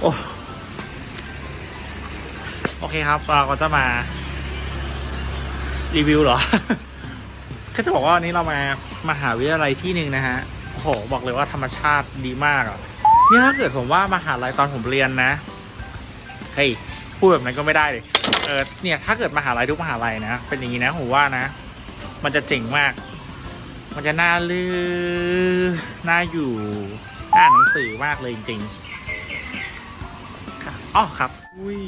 โอ้โอเคครับเราก็จะมา รีวิวเหรอ ก็จะบอกว่าวันนี้เรามามหาวิทยาลัยที่หนึ่งนะฮะโอ้โหบอกเลยว่าธรรมชาติดีมากอะเนี่ยถ้าเกิดผมว่ามหาลัยตอนผมเรียนนะเฮ้ยพูดแบบนั้นก็ไม่ได้เลยเออเนี่ยถ้าเกิดมหาลัยทุกมหาลัยนะเป็นอย่างนี้นะผมว่านะ มันจะเจ๋งมาก มันจะน่าลือน่าอยู่น่าอ่านหนังสือมากเลยจริงๆ อ๋อครับ อุ้ย